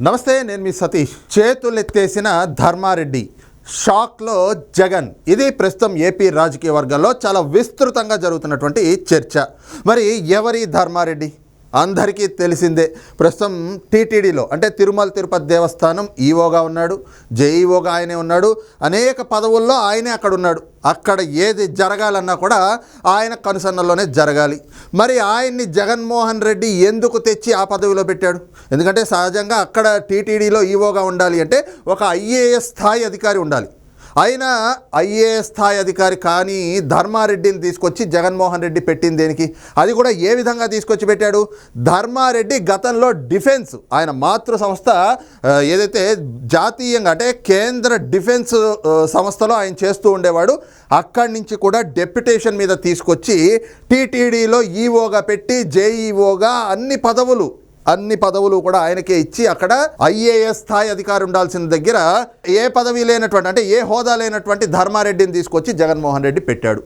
నమస్తే నేను మీ సతీష్. చేతులెత్తేసిన ధర్మారెడ్డి. షాక్లో జగన్. ఇది ప్రస్తుతం ఏపీ రాజకీయ వర్గాల్లో చాలా విస్తృతంగా జరుగుతున్నటువంటి చర్చ. మరి ఎవరి ధర్మారెడ్డి? అందరికీ తెలిసిందే. ప్రస్తుతం టీటీడీలో అంటే తిరుమల తిరుపతి దేవస్థానం ఈవోగా ఉన్నాడు జేఈఓగా ఆయనే ఉన్నాడు. అనేక పదవుల్లో ఆయనే అక్కడ ఉన్నాడు అక్కడ ఏది జరగాలన్నా కూడా ఆయన కనుసన్నల్లోనే జరగాలి. మరి ఆయన్ని జగన్మోహన్ రెడ్డి ఎందుకు తెచ్చి ఆ పదవిలో పెట్టాడు? ఎందుకంటే సహజంగా అక్కడ టీటీడీలో ఈవోగా ఉండాలి అంటే ఒక ఐఏఎస్ స్థాయి అధికారి ఉండాలి. ఆయన ఐఏఎస్ స్థాయి అధికారి కానీ ధర్మారెడ్డిని తీసుకొచ్చి జగన్మోహన్ రెడ్డి పెట్టింది దేనికి? అది కూడా ఏ విధంగా తీసుకొచ్చి పెట్టాడు? ధర్మారెడ్డి గతంలో డిఫెన్స్ ఆయన మాతృ సంస్థ ఏదైతే జాతీయంగా అంటే కేంద్ర డిఫెన్స్ సంస్థలో ఆయన చేస్తూ ఉండేవాడు అక్కడి నుంచి కూడా డెప్యుటేషన్ మీద తీసుకొచ్చి టీటీడీలో ఈఓగా పెట్టి జేఈఓగా అన్ని పదవులు అన్ని పదవులు కూడా ఆయనకే ఇచ్చి అక్కడ ఐఏఎస్ స్థాయి అధికారి ఉండాల్సిన దగ్గర ఏ పదవి లేనటువంటి అంటే ఏ హోదా లేనటువంటి ధర్మారెడ్డిని తీసుకొచ్చి జగన్మోహన్ రెడ్డి పెట్టాడు.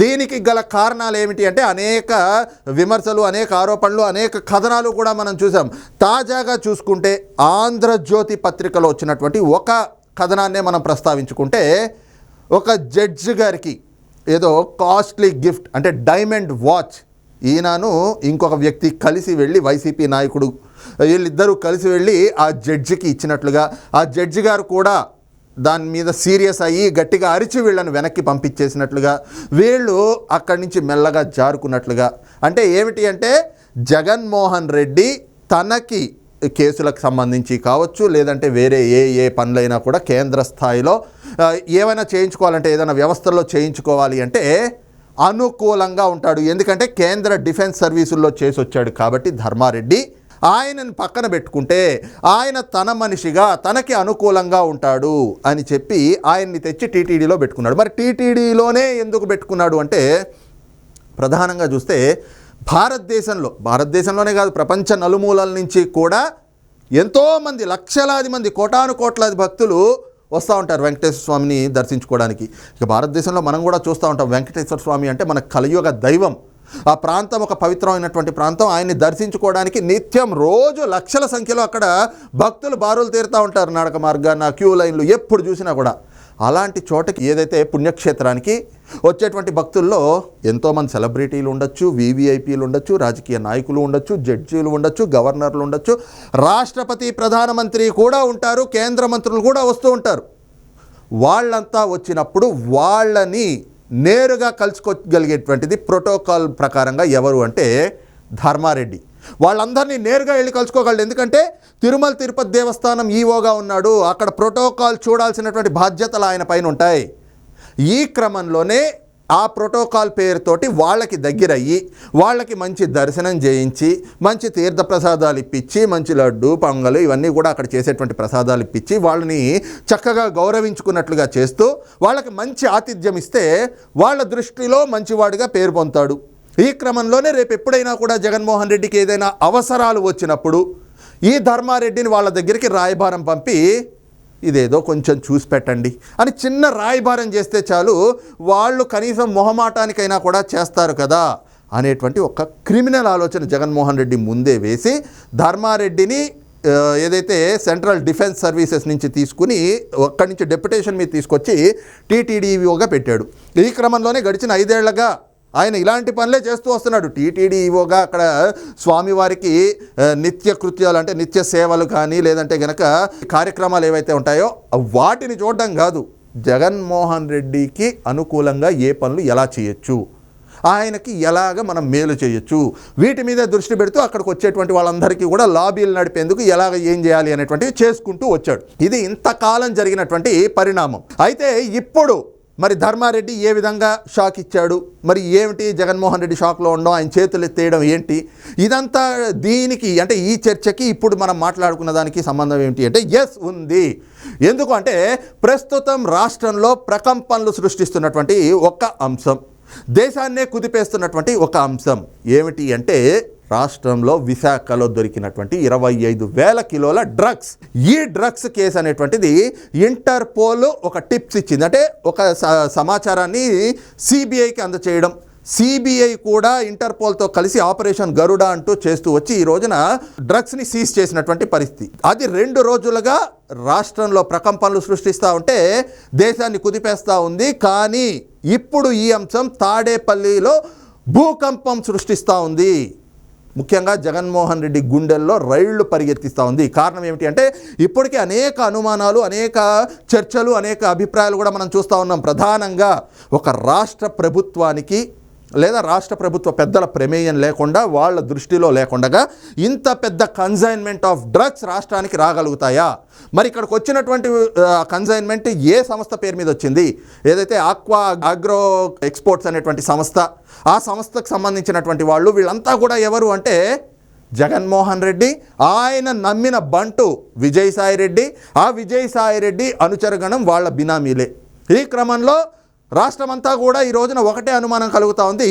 దీనికి గల కారణాలు ఏమిటి అంటే అనేక విమర్శలు అనేక ఆరోపణలు అనేక కథనాలు కూడా మనం చూసాం. తాజాగా చూసుకుంటే ఆంధ్రజ్యోతి పత్రికలో వచ్చినటువంటి ఒక కథనాన్నే మనం ప్రస్తావించుకుంటే ఒక జడ్జి గారికి ఏదో కాస్ట్లీ గిఫ్ట్ అంటే డైమండ్ వాచ్ ఈయనను ఇంకొక వ్యక్తి కలిసి వెళ్ళి వైసీపీ నాయకుడు వీళ్ళిద్దరూ కలిసి వెళ్ళి ఆ జడ్జికి ఇచ్చినట్లుగా ఆ జడ్జి గారు కూడా దాని మీద సీరియస్ అయ్యి గట్టిగా అరిచి వీళ్ళని వెనక్కి పంపించేసినట్లుగా వీళ్ళు అక్కడి నుంచి మెల్లగా జారుకున్నట్లుగా. అంటే ఏమిటి అంటే జగన్మోహన్ రెడ్డి తనకి కేసులకు సంబంధించి కావచ్చు లేదంటే వేరే ఏ ఏ పనులైనా కూడా కేంద్ర స్థాయిలో ఏమైనా చేయించుకోవాలంటే ఏదైనా వ్యవస్థల్లో చేయించుకోవాలి అంటే అనుకూలంగా ఉంటాడు. ఎందుకంటే కేంద్ర డిఫెన్స్ సర్వీసుల్లో చేసి వచ్చాడు కాబట్టి ధర్మారెడ్డి. ఆయనను పక్కన పెట్టుకుంటే ఆయన తన మనిషిగా తనకి అనుకూలంగా ఉంటాడు అని చెప్పి ఆయన్ని తెచ్చి టీటీడీలో పెట్టుకున్నాడు. మరి టీటీడీలోనే ఎందుకు పెట్టుకున్నాడు అంటే ప్రధానంగా చూస్తే భారతదేశంలో భారతదేశంలోనే కాదు ప్రపంచ నలుమూలల నుంచి కూడా ఎంతోమంది లక్షలాది మంది కోటాను కోట్లాది భక్తులు వస్తూ ఉంటారు వెంకటేశ్వర స్వామిని దర్శించుకోవడానికి. ఇక భారతదేశంలో మనం కూడా చూస్తూ ఉంటాం వెంకటేశ్వర స్వామి అంటే మన కలియుగ దైవం. ఆ ప్రాంతం ఒక పవిత్రమైనటువంటి ప్రాంతం. ఆయన్ని దర్శించుకోవడానికి నిత్యం రోజు లక్షల సంఖ్యలో అక్కడ భక్తులు బారులు తీరుతూ ఉంటారు నడక మార్గాన క్యూ లైన్లు ఎప్పుడు చూసినా కూడా. అలాంటి చోటకి ఏదైతే పుణ్యక్షేత్రానికి వచ్చేటువంటి భక్తుల్లో ఎంతోమంది సెలబ్రిటీలు ఉండొచ్చు వివిఐపీలు ఉండొచ్చు రాజకీయ నాయకులు ఉండొచ్చు జడ్జీలు ఉండొచ్చు గవర్నర్లు ఉండొచ్చు రాష్ట్రపతి ప్రధానమంత్రి కూడా ఉంటారు కేంద్ర మంత్రులు కూడా వస్తూ ఉంటారు. వాళ్ళంతా వచ్చినప్పుడు వాళ్ళని నేరుగా కలుసుకోగలిగేటువంటిది ప్రోటోకాల్ ప్రకారంగా ఎవరు అంటే ధర్మారెడ్డి. వాళ్ళందరినీ నేరుగా వెళ్ళి కలుసుకోగలడు. ఎందుకంటే తిరుమల తిరుపతి దేవస్థానం ఈవోగా ఉన్నాడు. అక్కడ ప్రోటోకాల్ చూడాల్సినటువంటి బాధ్యతలు ఆయన పైన ఉంటాయి. ఈ క్రమంలోనే ఆ ప్రోటోకాల్ పేరుతోటి వాళ్ళకి దగ్గరయ్యి వాళ్ళకి మంచి దర్శనం చేయించి మంచి తీర్థ ప్రసాదాలు ఇప్పించి మంచి లడ్డు పొంగలు ఇవన్నీ కూడా అక్కడ చేసేటువంటి ప్రసాదాలు ఇప్పించి వాళ్ళని చక్కగా గౌరవించుకున్నట్లుగా చేస్తూ వాళ్ళకి మంచి ఆతిథ్యం ఇస్తే వాళ్ళ దృష్టిలో మంచివాడిగా పేరు పొందుతాడు. ఈ క్రమంలోనే రేపు ఎప్పుడైనా కూడా జగన్మోహన్ రెడ్డికి ఏదైనా అవసరాలు వచ్చినప్పుడు ఈ ధర్మారెడ్డిని వాళ్ళ దగ్గరికి రాయబారం పంపి ఇదేదో కొంచెం చూసి పెట్టండి అని చిన్న రాయబారం చేస్తే చాలు వాళ్ళు కనీసం మొహమాటానికైనా కూడా చేస్తారు కదా అనేటువంటి ఒక క్రిమినల్ ఆలోచన జగన్మోహన్ రెడ్డి ముందే వేసి ధర్మారెడ్డిని ఏదైతే సెంట్రల్ డిఫెన్స్ సర్వీసెస్ నుంచి తీసుకుని అక్కడి నుంచి డెప్యుటేషన్ మీద తీసుకొచ్చి టీటీడీఓగా పెట్టాడు. ఈ క్రమంలోనే గడిచిన ఐదేళ్ళగా ఆయన ఇలాంటి పనులే చేస్తూ వస్తున్నాడు. టీటీడీ ఈవోగా అక్కడ స్వామివారికి నిత్య కృత్యాలు అంటే నిత్య సేవలు కానీ లేదంటే గనక కార్యక్రమాలు ఏవైతే ఉంటాయో వాటిని చూడడం కాదు. జగన్మోహన్ రెడ్డికి అనుకూలంగా ఏ పనులు ఎలా చేయొచ్చు? ఆయనకి ఎలాగ మనం మేలు చేయొచ్చు? వీటి మీద దృష్టి పెడుతూ అక్కడికి వచ్చేటువంటి వాళ్ళందరికీ కూడా లాబీలు నడిపేందుకు ఎలాగ ఏం చేయాలి అనేటువంటివి చేసుకుంటూ వచ్చాడు. ఇది ఇంతకాలం జరిగినటువంటి పరిణామం. అయితే ఇప్పుడు మరి ధర్మారెడ్డి ఏ విధంగా షాక్ ఇచ్చాడు? మరి ఏమిటి జగన్మోహన్ రెడ్డి షాక్లో ఉండడం? ఆయన చేతులు ఎత్తేయడం ఏంటి? ఇదంతా దీనికి అంటే ఈ చర్చకి ఇప్పుడు మనం మాట్లాడుకున్న దానికి సంబంధం ఏంటి అంటే ఎస్ ఉంది. ఎందుకు అంటే ప్రస్తుతం రాష్ట్రంలో ప్రకంపనలు సృష్టిస్తున్నటువంటి ఒక అంశం. దేశాన్నే కుదిపేస్తున్నటువంటి ఒక అంశం. ఏమిటి అంటే రాష్ట్రంలో విశాఖలో దొరికినటువంటి ఇరవై ఐదు వేల కిలోల డ్రగ్స్. ఈ డ్రగ్స్ కేసు అనేటువంటిది ఇంటర్పోల్ ఒక టిప్స్ ఇచ్చింది. అంటే ఒక స- సమాచారాన్ని సిబిఐకి అందచేయడం. సిబిఐ కూడా ఇంటర్పోల్తో కలిసి ఆపరేషన్ గరుడ అంటూ చేస్తూ వచ్చి ఈ రోజున డ్రగ్స్ని సీజ్ చేసినటువంటి పరిస్థితి. అది రెండు రోజులుగా రాష్ట్రంలో ప్రకంపనలు సృష్టిస్తూ ఉంటే దేశాన్ని కుదిపేస్తూ ఉంది. కానీ ఇప్పుడు ఈ అంశం తాడేపల్లిలో భూకంపం సృష్టిస్తూ ఉంది. ముఖ్యంగా జగన్మోహన్ రెడ్డి గుండెల్లో రైళ్ళు పరిగెత్తిస్తూ ఉంది. కారణం ఏమిటి అంటే ఇప్పటికే అనేక అనుమానాలు అనేక చర్చలు అనేక అభిప్రాయాలు కూడా మనం చూస్తూ ఉన్నాం. ప్రధానంగా ఒక రాష్ట్ర ప్రభుత్వానికి లేదా రాష్ట్ర ప్రభుత్వ పెద్దల ప్రమేయం లేకుండా వాళ్ళ దృష్టిలో లేకుండా ఇంత పెద్ద కన్సైన్మెంట్ ఆఫ్ డ్రగ్స్ రాష్ట్రానికి రాగలుగుతాయా? మరి ఇక్కడికి వచ్చినటువంటి కన్సైన్మెంట్ ఏ సంస్థ పేరు మీద వచ్చింది? ఏదైతే ఆక్వా అగ్రో ఎక్స్పోర్ట్స్ అనేటువంటి సంస్థ ఆ సంస్థకు సంబంధించినటువంటి వాళ్ళు వీళ్ళంతా కూడా ఎవరు అంటే జగన్మోహన్ రెడ్డి ఆయన నమ్మిన బంటు విజయసాయి రెడ్డి. ఆ విజయసాయి రెడ్డి అనుచరగణం వాళ్ళ బినామీలే. ఈ క్రమంలో రాష్ట్రమంతా కూడా ఈ రోజున ఒకటే అనుమానం కలుగుతూ ఉంది.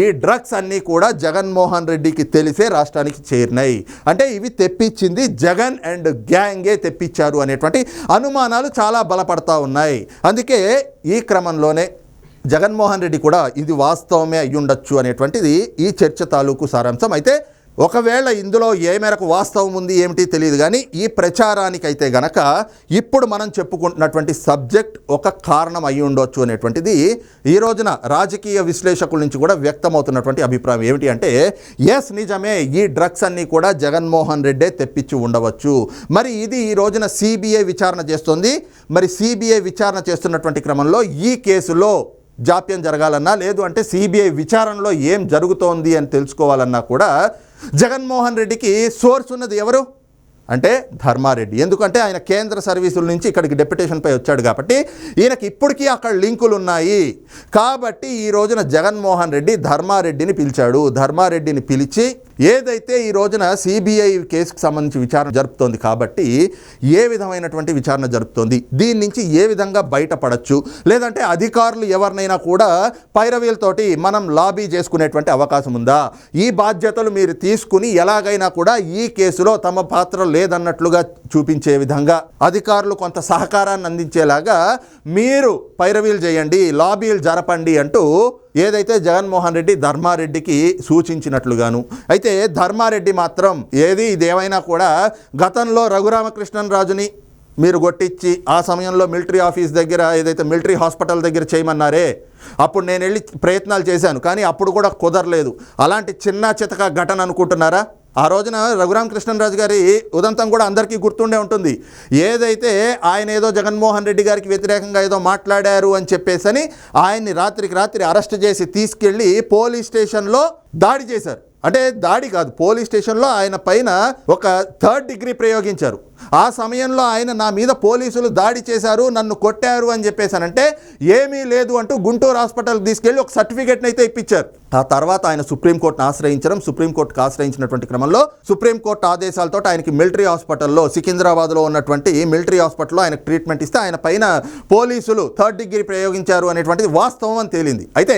ఈ డ్రగ్స్ అన్నీ కూడా జగన్మోహన్ రెడ్డికి తెలిసే రాష్ట్రానికి చేరినాయి. అంటే ఇవి తెప్పించింది జగన్ అండ్ గ్యాంగే తెప్పించారు అనేటువంటి అనుమానాలు చాలా బలపడతా ఉన్నాయి. అందుకే ఈ క్రమంలోనే జగన్మోహన్ రెడ్డి కూడా ఇది వాస్తవమే అయ్యుండొచ్చు అనేటువంటిది ఈ చర్చ తాలూకు సారాంశం. అయితే ఒకవేళ ఇందులో ఏ మేరకు వాస్తవం ఉంది ఏమిటి తెలియదు కానీ ఈ ప్రచారానికైతే గనక ఇప్పుడు మనం చెప్పుకుంటున్నటువంటి సబ్జెక్ట్ ఒక కారణం అయి ఉండొచ్చు అనేటువంటిది ఈ రోజున రాజకీయ విశ్లేషకుల నుంచి కూడా వ్యక్తమవుతున్నటువంటి అభిప్రాయం ఏమిటి అంటే ఎస్ నిజమే ఈ డ్రగ్స్ అన్నీ కూడా జగన్మోహన్ రెడ్డే తెప్పించి ఉండవచ్చు. మరి ఇది ఈ రోజున సిబిఐ విచారణ చేస్తుంది. మరి సిబిఐ విచారణ చేస్తున్నటువంటి క్రమంలో ఈ కేసులో జాప్యం జరగాలన్నా లేదు అంటే సిబిఐ విచారణలో ఏం జరుగుతోంది అని తెలుసుకోవాలన్నా కూడా జగన్మోహన్ రెడ్డికి సోర్స్ ఉన్నది ఎవరు? అంటే ధర్మారెడ్డి. ఎందుకంటే ఆయన కేంద్ర సర్వీసుల నుంచి ఇక్కడికి డెప్యుటేషన్పై వచ్చాడు కాబట్టి ఈయనకి ఇప్పటికీ అక్కడ లింకులు ఉన్నాయి. కాబట్టి ఈ రోజున జగన్మోహన్ రెడ్డి ధర్మారెడ్డిని పిలిచాడు. ధర్మారెడ్డిని పిలిచి ఏదైతే ఈ రోజున సిబిఐ కేసుకు సంబంధించి విచారణ జరుపుతోంది కాబట్టి ఏ విధమైనటువంటి విచారణ జరుపుతోంది? దీని నుంచి ఏ విధంగా బయటపడచ్చు? లేదంటే అధికారులు ఎవరినైనా కూడా పైరవీలతోటి మనం లాబీ చేసుకునేటువంటి అవకాశం ఉందా? ఈ బాధ్యతలు మీరు తీసుకుని ఎలాగైనా కూడా ఈ కేసులో తమ పాత్ర లేదన్నట్లుగా చూపించే విధంగా అధికారులు కొంత సహకారాన్ని అందించేలాగా మీరు పైరవీలు చేయండి లాబీలు జరపండి అంటూ ఏదైతే జగన్మోహన్ రెడ్డి ధర్మారెడ్డికి సూచించినట్లుగాను. అయితే ధర్మారెడ్డి మాత్రం ఏది ఇదేమైనా కూడా గతంలో రఘురామకృష్ణన్ రాజుని మీరు కొట్టించి ఆ సమయంలో మిలిటరీ ఆఫీస్ దగ్గర ఏదైతే మిలిటరీ హాస్పిటల్ దగ్గర చేయమన్నారే అప్పుడు నేను వెళ్ళి ప్రయత్నాలు చేశాను. కానీ అప్పుడు కూడా కుదరలేదు. అలాంటి చిన్న చితక ఘటన అనుకుంటున్నారా? ఆ రోజున రఘురామకృష్ణరాజు గారి ఉదంతం కూడా అందరికీ గుర్తుండే ఉంటుంది. ఏదైతే ఆయన ఏదో జగన్మోహన్ రెడ్డి గారికి వ్యతిరేకంగా ఏదో మాట్లాడారు అని చెప్పేసని ఆయన్ని రాత్రికి రాత్రి అరెస్ట్ చేసి తీసుకెళ్ళి పోలీస్ స్టేషన్లో దాడి చేశారు. అంటే దాడి కాదు పోలీస్ స్టేషన్లో ఆయన పైన ఒక థర్డ్ డిగ్రీ ప్రయోగించారు. ఆ సమయంలో ఆయన నా మీద పోలీసులు దాడి చేశారు నన్ను కొట్టారు అని చెప్పేసానంటే ఏమీ లేదు అంటూ గుంటూరు హాస్పిటల్కి తీసుకెళ్ళి ఒక సర్టిఫికేట్ని అయితే ఇప్పించారు. ఆ తర్వాత ఆయన సుప్రీంకోర్టును ఆశ్రయించడం సుప్రీంకోర్టుకు ఆశ్రయించినటువంటి క్రమంలో సుప్రీంకోర్టు ఆదేశాలతో ఆయనకి మిలిటరీ హాస్పిటల్లో సికింద్రాబాద్లో ఉన్నటువంటి మిలిటరీ హాస్పిటల్లో ఆయనకు ట్రీట్మెంట్ ఇస్తే ఆయన పైన పోలీసులు థర్డ్ డిగ్రీ ప్రయోగించారు అనేటువంటిది వాస్తవం అని తేలింది. అయితే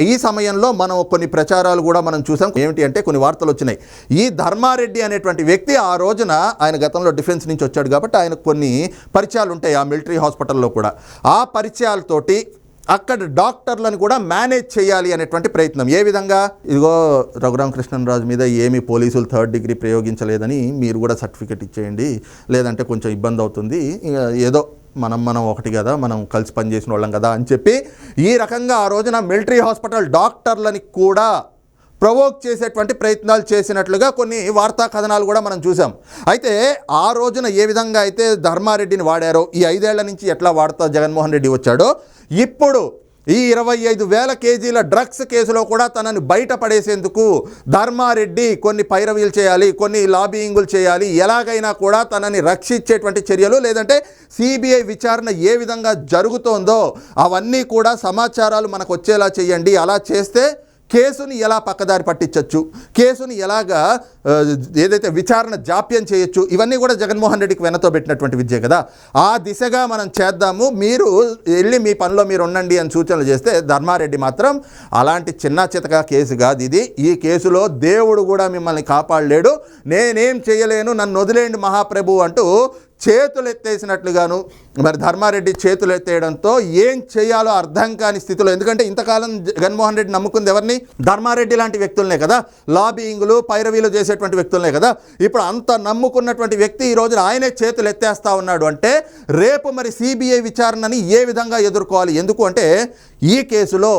ఈ సమయంలో మనం కొన్ని ప్రచారాలు కూడా మనం చూసాం. ఏమిటి అంటే కొన్ని వార్తలు వచ్చినాయి. ఈ ధర్మారెడ్డి అనేటువంటి వ్యక్తి ఆ రోజున ఆయన గతంలో డిఫెన్స్ నుంచి వచ్చాడు కాబట్టి ఆయనకు కొన్ని పరిచయాలు ఉంటాయి ఆ మిలిటరీ హాస్పిటల్లో కూడా. ఆ పరిచయాలతోటి అక్కడ డాక్టర్లను కూడా మేనేజ్ చేయాలి అనేటువంటి ప్రయత్నం. ఏ విధంగా? ఇదిగో రఘురామకృష్ణరాజు మీద ఏమి పోలీసులు థర్డ్ డిగ్రీ ప్రయోగించలేదని మీరు కూడా సర్టిఫికెట్ ఇచ్చేయండి. లేదంటే కొంచెం ఇబ్బంది అవుతుంది. ఏదో మనం మనం ఒకటి కదా మనం కలిసి పనిచేసిన వాళ్ళం కదా అని చెప్పి ఈ రకంగా ఆ రోజున మిలిటరీ హాస్పిటల్ డాక్టర్లని కూడా ప్రవోక్ చేసేటువంటి ప్రయత్నాలు చేసినట్లుగా కొన్ని వార్తా కథనాలు కూడా మనం చూసాం. అయితే ఆ రోజున ఏ విధంగా అయితే ధర్మారెడ్డిని వాడారో ఈ ఐదేళ్ళ నుంచి ఎట్లా వాడతా జగన్మోహన్ రెడ్డి వచ్చాడో ఇప్పుడు ఈ ఇరవై ఐదు వేల కేజీల డ్రగ్స్ కేసులో కూడా తనని బయటపడేసేందుకు ధర్మారెడ్డి కొన్ని పైరవీలు చేయాలి కొన్ని లాబియింగులు చేయాలి ఎలాగైనా కూడా తనని రక్షించేటువంటి చర్యలు లేదంటే సిబిఐ విచారణ ఏ విధంగా జరుగుతోందో అవన్నీ కూడా సమాచారాలు మనకు వచ్చేలా చేయండి. అలా చేస్తే కేసుని ఎలా పక్కదారి పట్టించవచ్చు కేసుని ఎలాగా ఏదైతే విచారణ జాప్యం చేయొచ్చు? ఇవన్నీ కూడా జగన్మోహన్ రెడ్డికి వెనతో పెట్టినటువంటి విద్య కదా. ఆ దిశగా మనం చేద్దాము. మీరు వెళ్ళి మీ పనిలో మీరు ఉండండి అని సూచనలు చేస్తే ధర్మారెడ్డి మాత్రం అలాంటి చిన్న చితక కేసు కాదు ఇది. ఈ కేసులో దేవుడు కూడా మిమ్మల్ని కాపాడలేడు. నేనేం చేయలేను నన్ను వదిలేయండి మహాప్రభు అంటూ చేతులు ఎత్తేసినట్లుగాను మరి ధర్మారెడ్డి చేతులు ఎత్తేయడంతో ఏం చేయాలో అర్థం కాని స్థితిలో ఎందుకంటే ఇంతకాలం జగన్మోహన్ రెడ్డి నమ్ముకుంది ఎవరిని? ధర్మారెడ్డి లాంటి వ్యక్తులనే కదా. లాబింగ్లు పైరవీలు చేసేటువంటి వ్యక్తులనే కదా. ఇప్పుడు అంత నమ్ముకున్నటువంటి వ్యక్తి ఈ రోజున ఆయనే చేతులు ఎత్తేస్తా ఉన్నాడు అంటే రేపు మరి సిబిఐ విచారణని ఏ విధంగా ఎదుర్కోవాలి? ఎందుకు అంటే ఈ కేసులో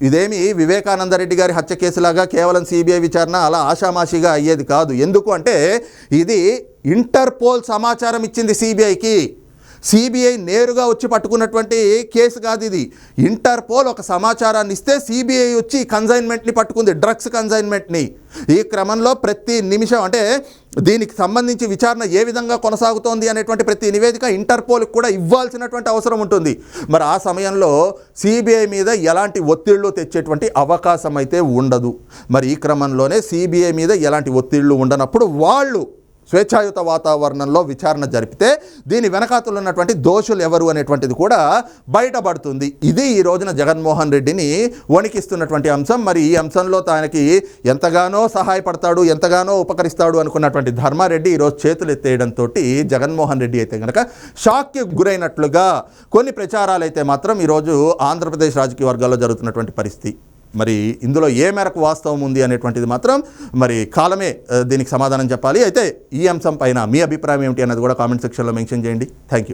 ఇదేమి వివేకానంద రెడ్డి గారి హత్య కేసులాగా కేవలం సిబిఐ విచారణ అలా ఆషామాషిగా అయ్యేది కాదు. ఎందుకు అంటే ఇది ఇంటర్పోల్ సమాచారం ఇచ్చింది సిబిఐకి సిబిఐ నేరుగా వచ్చి పట్టుకున్నటువంటి కేసు కాదు ఇది. ఇంటర్పోల్ ఒక సమాచారాన్ని ఇస్తే సిబిఐ వచ్చి కన్సైన్మెంట్ని పట్టుకుంది డ్రగ్స్ కన్సైన్మెంట్ని ఈ క్రమంలో ప్రతి నిమిషం అంటే దీనికి సంబంధించి విచారణ ఏ విధంగా కొనసాగుతోంది అనేటువంటి ప్రతి నివేదిక ఇంటర్పోల్కి కూడా ఇవ్వాల్సినటువంటి అవసరం ఉంటుంది. మరి ఆ సమయంలో సిబిఐ మీద ఎలాంటి ఒత్తిళ్ళు తెచ్చేటువంటి అవకాశం అయితే ఉండదు. మరి ఈ క్రమంలోనే సిబిఐ మీద ఎలాంటి ఒత్తిళ్ళు ఉండనప్పుడు వాళ్ళు స్వేచ్ఛాయుత వాతావరణంలో విచారణ జరిపితే దీని వెనకాతలు ఉన్నటువంటి దోషులు ఎవరు అనేటువంటిది కూడా బయటపడుతుంది. ఇది ఈ రోజున జగన్మోహన్ రెడ్డిని వణికిస్తున్నటువంటి అంశం. మరి ఈ అంశంలో తనకి ఎంతగానో సహాయపడతాడు ఎంతగానో ఉపకరిస్తాడు అనుకున్నటువంటి ధర్మారెడ్డి ఈరోజు చేతులు ఎత్తేయడంతో జగన్మోహన్ రెడ్డి అయితే కనుక షాక్కి గురైనట్లుగా కొన్ని ప్రచారాలు అయితే మాత్రం ఈరోజు ఆంధ్రప్రదేశ్ రాజకీయ వర్గాల్లో జరుగుతున్నటువంటి పరిస్థితి. మరి ఇందులో ఏ మేరకు వాస్తవం ఉంది అనేటువంటిది మాత్రం మరి కాలమే దీనికి సమాధానం చెప్పాలి. అయితే ఈ అంశం పైన మీ అభిప్రాయం ఏమిటి అన్నది కూడా కామెంట్ సెక్షన్లో మెన్షన్ చేయండి. Thank you